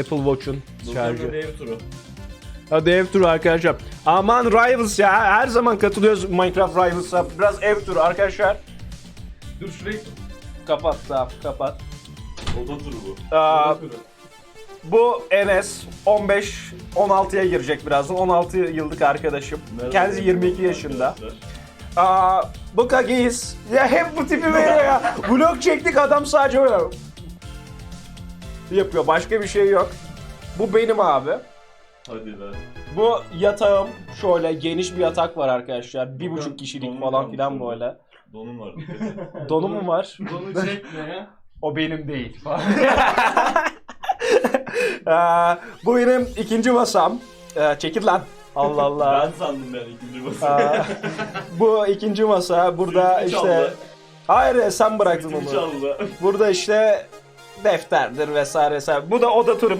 Apple Watch'un şarjı. Dev turu. Hadi ev turu arkadaşlar. Aman Rivals ya her zaman katılıyoruz Minecraft Rivals'a. Biraz ev turu arkadaşlar. Dur şurayı. Kapat tamam kapat. Oda turu bu. Aa, Oda turu. bu Enes 15 16'ya girecek birazdan. 16 yıllık arkadaşım. Merhaba. Kendisi 22 yaşında. Arkadaşlar. Aa, bu Kagiz. Ya hep bu tipi veriyor ya. Vlog çektik adam sadece böyle yapıyor. Başka bir şey yok. Bu benim abi. Hadi be. Bu yatağım şöyle geniş bir yatak var arkadaşlar. Bir buçuk kişilik Donum falan filan böyle. Donum var. Donum mu var? Donu çekme ya. O benim değil. Ee, bu benim ikinci masam. Ee, çekil lan. Allah Allah. ben sandım ben ikinci basın. Aa, bu ikinci masa. Burada Zilini işte... çaldı. Hayır sen bıraktın Zilini onu. çaldı. Burada işte defterdir vesaire. Bu da oda turu.